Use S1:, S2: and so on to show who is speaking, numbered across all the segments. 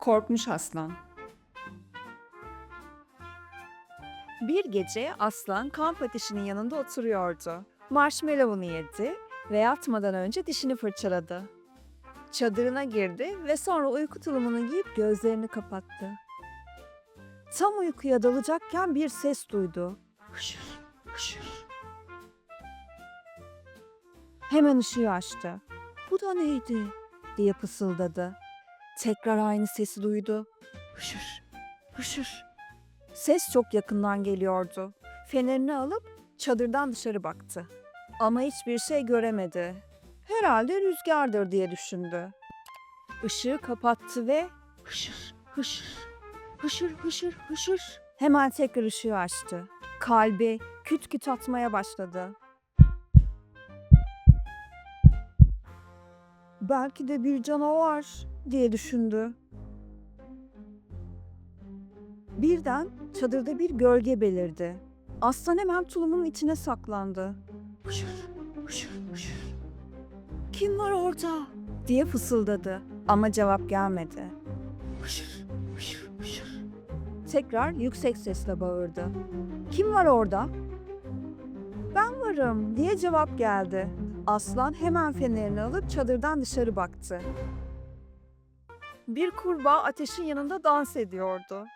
S1: Korkmuş aslan. Bir gece aslan kamp ateşinin yanında oturuyordu. Marshmallow'unu yedi ve yatmadan önce dişini fırçaladı. Çadırına girdi ve sonra uyku tulumunu giyip gözlerini kapattı. Tam uykuya dalacakken bir ses duydu. Hışır, hışır. Hemen ışığı açtı. Bu da neydi? diye fısıldadı. Tekrar aynı sesi duydu. Hışır, hışır. Ses çok yakından geliyordu. Fenerini alıp çadırdan dışarı baktı. Ama hiçbir şey göremedi. Herhalde rüzgardır diye düşündü. Işığı kapattı ve hışır, hışır, hışır, hışır, hışır. Hemen tekrar ışığı açtı. Kalbi küt küt atmaya başladı. Belki de bir canavar diye düşündü. Birden çadırda bir gölge belirdi. Aslan hemen tulumun içine saklandı. Hışır, hışır, hışır. Kim var orada? diye fısıldadı ama cevap gelmedi. Hışır, hışır, hışır. Tekrar yüksek sesle bağırdı. Kim var orada? Ben varım diye cevap geldi. Aslan hemen fenerini alıp çadırdan dışarı baktı. Bir kurbağa ateşin yanında dans ediyordu.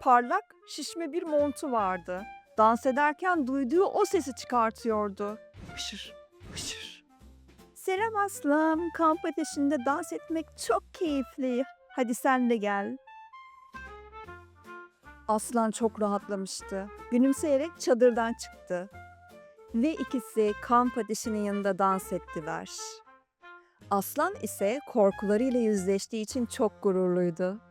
S1: Parlak, şişme bir montu vardı. Dans ederken duyduğu o sesi çıkartıyordu. Hışır, hışır. Selam aslan, kamp ateşinde dans etmek çok keyifli. Hadi sen de gel. Aslan çok rahatlamıştı. Gülümseyerek çadırdan çıktı ve ikisi kamp ateşinin yanında dans ettiler. Aslan ise korkularıyla yüzleştiği için çok gururluydu.